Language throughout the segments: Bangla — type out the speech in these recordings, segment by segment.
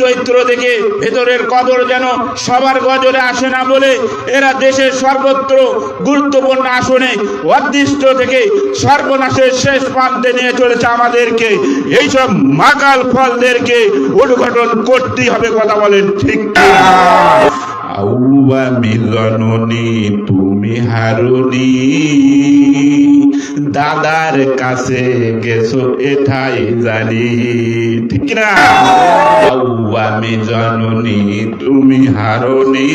চরিত্র দেখে ভেতরের কবর যেন সবার গজরে আসে না বলে এরা দেশের সর্বত্র গুরুত্বপূর্ণ আসনে অদৃষ্ট থেকে সর্বনাশের শেষ প্রান্তে নিয়ে চলেছে আমাদেরকে এইসব মাকাল ফলদেরকে উদ্ঘাটন করতেই হবে কথা বলেন ঠিক কিনা? আউয়ামি জননী তুমি হারুনি দাদার কাছে গেছো এটাই জানি। ঠিক না আউয়ামি জননী, তুমি হারুনি।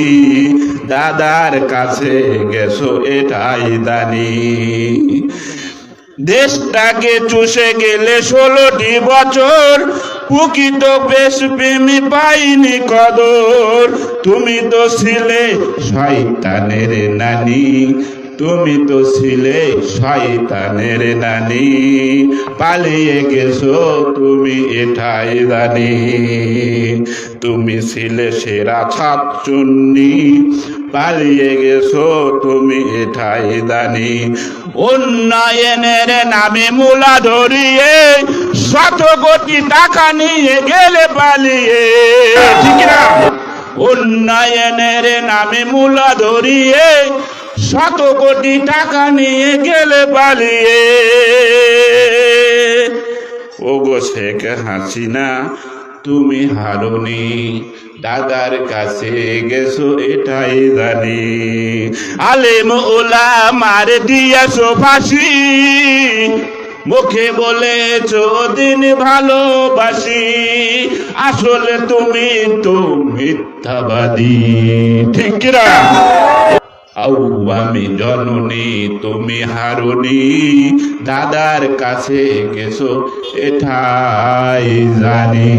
দাদার কাছে গেছো, এটাই জানি। দেশটাকে চুষে গেলে ষোলোটি বছর, প্রকৃত বেশ প্রেমী পাইনি কদর। তুমি তো ছিলে শয়তানের নানি তুমি তো ছিলে শয়তানের নানি পালিয়ে গেছো তুমি এটাই জানি তুমি ছিলে সেরা ছাত্রুন্নি পালিয়ে গেছো তুমি এটাই জানি উন্নয়নের নামে মূলা ধরিয়ে শত কোটি টাকা নিয়ে গেলে পালিয়ে। ঠিক না উন্নয়নের নামে মূলা ধরিয়ে শত কোটি টাকা নিয়ে গেলে পালিয়ে। ওগো শেখ হাসিনা, তুমি হারুনি, দাদার কাছে গেছো এটাই জানি। আলেম ওলা মার দিয়াছো ফাঁসি মুখে বলেছ দিন ভালোবাসি, আসলে তুমি তো মিথ্যাবাদী। ঠিক না আমি জননী, তুমি হারুনি। দাদার কাছে গেছো, এটাই জানি।